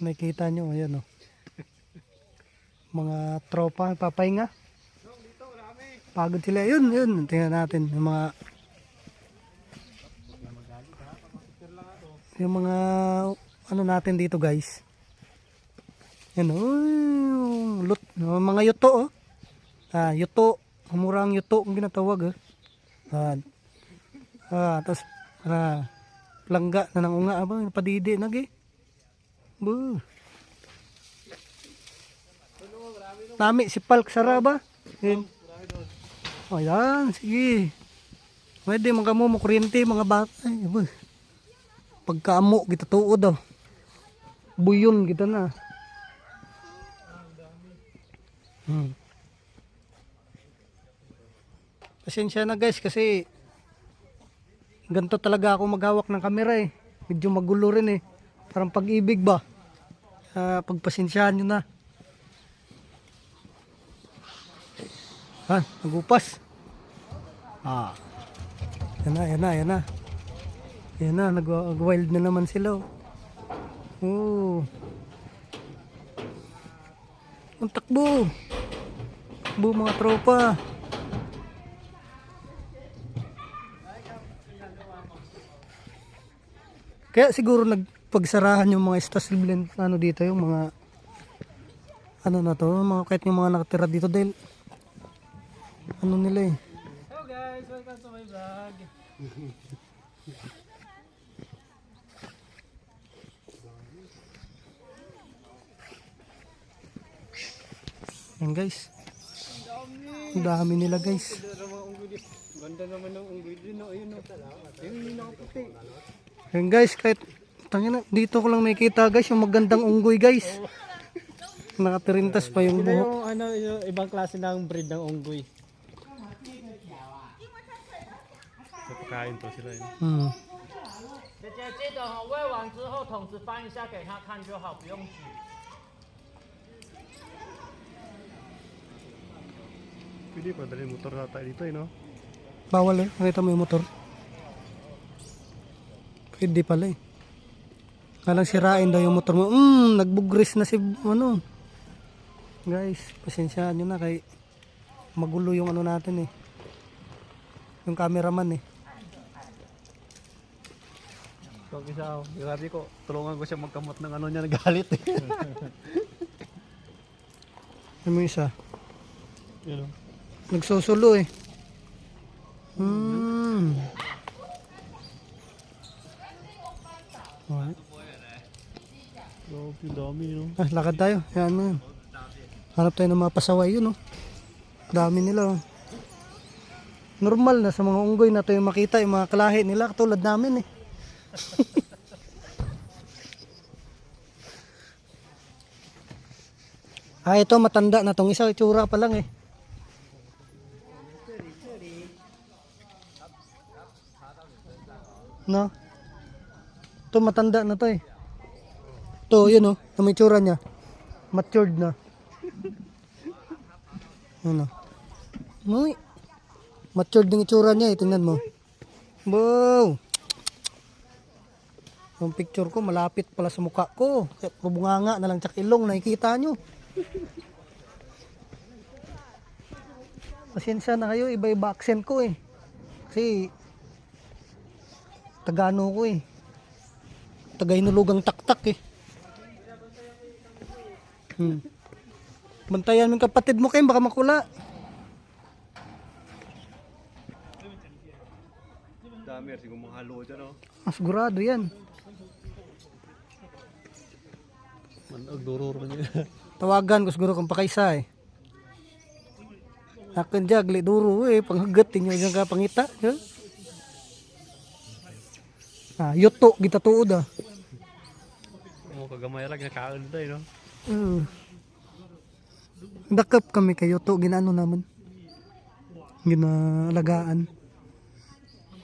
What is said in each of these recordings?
Nakikita nyo, ayan o. Mga tropa, papahinga. Pagod sila. Yun, yun. Tingnan natin. Yung mga... Yung mga... Ano natin dito guys. Yan o. yung mga yuto oh. Ah, yuto. Murang yuto ang ginatawag eh. Ah, ah tapos ah, langga na nang unga aba padidi nagi. Bu. Nami si Palk Sara ba? Yan. Oh, yan. Sige. Pwede mga mo kuryente mga bata. Ay. Pagkaamo kita tuod daw. Buyon kita na. Hmm. Pasensya na guys kasi ganito talaga ako maghawak ng kamera eh. Medyo magulo rin eh. Parang pag-ibig ba? Uh, pagpasensyahan nyo na. Ha, nagupas. Ah. Yan na, yan na, yan na. Yan na, nag-wild na naman sila. oh. Ang takbo. Takbo mga tropa. Kaya siguro nagpagsarahan yung mga blend ano dito yung mga ano na to, mga kahit yung mga nakatira dito dahil ano nila eh. Hello guys, welcome to my vlog. Yan guys. Ang dami nila guys. Ganda naman ng unggoy din? Ayun, no? Ayun, yung nakaputi. Yan guys, kahit tangina, dito ko lang nakikita guys yung magandang unggoy guys. Nakatirintas pa yung Ito buhok. yung, ano, yung ibang klase ng breed ng unggoy. Pagkain to sila yun. Hmm. 姐姐记得哈，喂完之后桶子翻一下给他看就好，不用举。 Pwede pa dali motor na tayo dito eh, no? Bawal eh. Nakita mo yung motor. Pwede pala eh. Kalang sirain daw yung motor mo. Hmm, nagbugris na si ano. Guys, pasensyaan nyo na kay magulo yung ano natin eh. Yung cameraman eh. So, isa ako. Grabe ko, tulungan ko siya magkamot ng ano niya, nagalit eh. Ano yung isa? Yun, oh. Nagsusulo eh. Hmm. Grabe, dami, no? Ah, lakad tayo. Yan yun. Hanap tayo ng mga pasaway yun, oh. Dami nila, oh. Normal na sa mga unggoy na tayo makita yung mga kalahi nila katulad namin, eh. ah, ito matanda na tong isa. Itsura pa lang, eh. No? Ito matanda na to, eh. Ito, yun, oh. Ito may itsura niya. Matured na. Ano? Uy. Matured ng itsura niya eh. Tingnan mo. Wow. Yung picture ko malapit pala sa mukha ko. Kaya Bubunganga na lang tsak ilong. Nakikita nyo. Pasensya na kayo. Iba-iba accent ko eh. Kasi Tagano ko eh. Tagainulugang taktak eh. Hmm. Bantayan mo yung kapatid mo kayo, baka makula. Dami, siguro mga halo dyan, no? Ah, sigurado yan. Manag, dururo niya. Tawagan ko siguro kung pakaisa eh. Akin jagli duro eh, panghagat inyo dyan ka pangita. Yeah? Ah, yuto, kita tuod ah. Mo kagamay lang, nakakaan tayo, no? Uh, dakap kami kay yuto, ginano naman. Ginalagaan.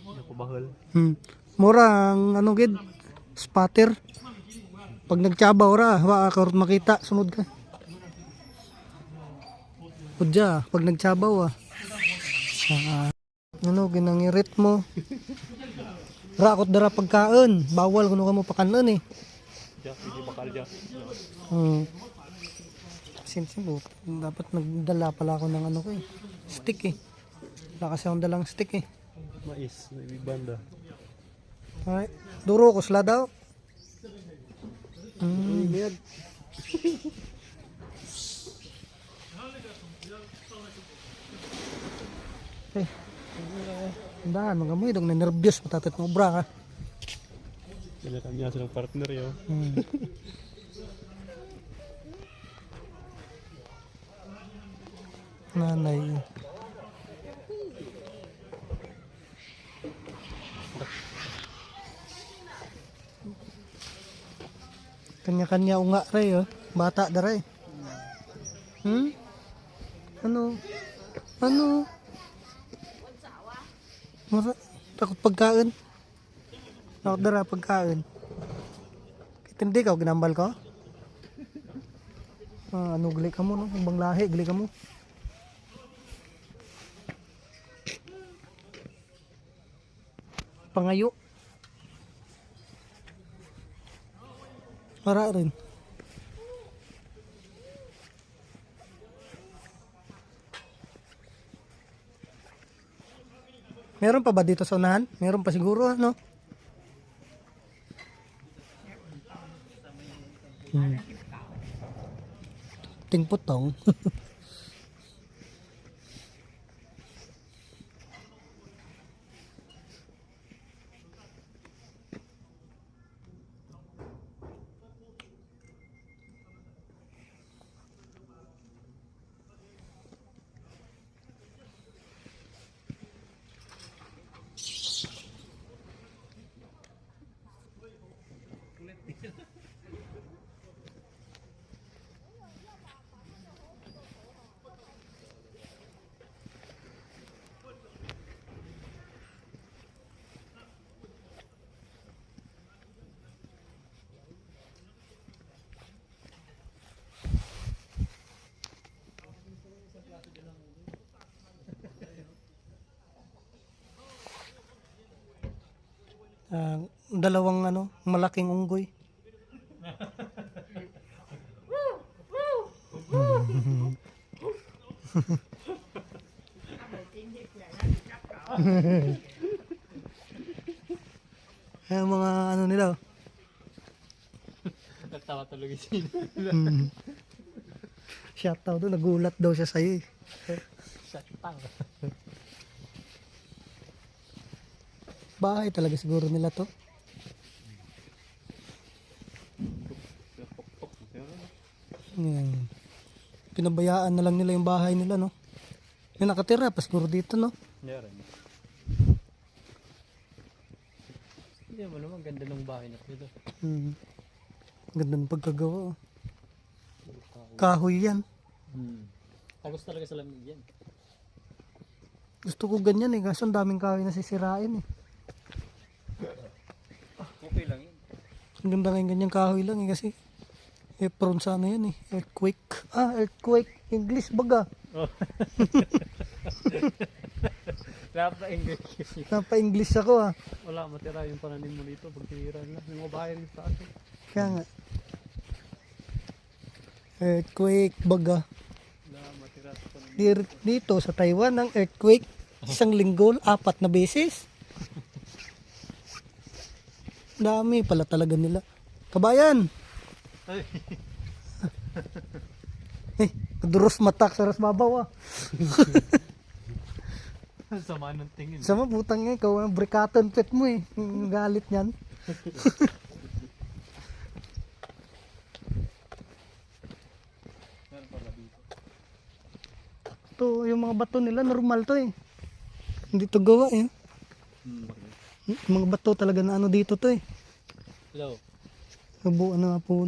Napabahal. Hmm. Mura ang ano gid spatter. Pag nagtsabaw ra, wa ka makita, sunod ka. Udya, pag nagtsabaw ah. Ah, ano, ginangirit mo. Rakot dara pagkaon. Bawal kuno ka mo pakanon eh. hindi bakal. Hmm. Sinsin mo, dapat nagdala pala ako ng ano ko eh. Stick eh. Wala kasi akong dalang stick eh. Mais, may banda. Ay, duro ko sila daw. Hmm. Eh, Dahan, mga mo, idong na-nervyos, matatat mo bra ka. Kailangan niya silang partner yun. Hmm. Nanay. Kanya-kanya unga ray oh. Bata da ray. Hmm? Ano? Ano? Mara, takot pagkain. Takot dara pagkain. Hindi ka, ginambal ka? Ah, ano, gali ka mo, no? Ang bang lahi, gali ka mo. Pangayo. Para rin. Meron pa ba dito sa unahan? Meron pa siguro, ano? Hmm. Tingputong. Ah, dalawang ano, malaking unggoy. Ay, mga ano nila. oh. Nagtawa talaga sila. Hmm. Shout out nagulat daw siya sa'yo eh. Bahay talaga siguro nila to. Yan. Pinabayaan na lang nila yung bahay nila, no? Yung nakatira pa siguro dito, no? Meron. Hindi mo naman ganda ng bahay na dito. Hmm. Ganda ng pagkagawa. oh. Kahoy yan. Hmm. Tagos talaga sa lamig yan. Gusto ko ganyan eh, kaso ang daming kahoy na sisirain eh. Okay lang yun. Ang ganda ngayon ganyang kahoy lang eh kasi eh prone sa ano yan eh, earthquake. Ah, earthquake. English baga. Dapat English. Napa-English ako ah. Wala, matira yung pananim mo dito. Pag tinira na. Yung rin sa atin. Kaya nga. Earthquake baga. Wala, matira sa pananim. Dir- Dito sa Taiwan ang earthquake isang linggo, apat na beses. Dami pala talaga nila. Kabayan! Ay. Eh, duros matak sa rasbabaw ah. Sama ng tingin. Sama putang nga, ikaw ang brikaton pet mo eh. Galit niyan. to, yung mga bato nila, normal to eh. Hindi to gawa eh. Hmm. Mga bato talaga na ano dito to eh. Hello. Kabuan na po.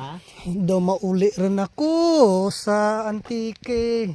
Ha? Daw mauli rin ako sa antike.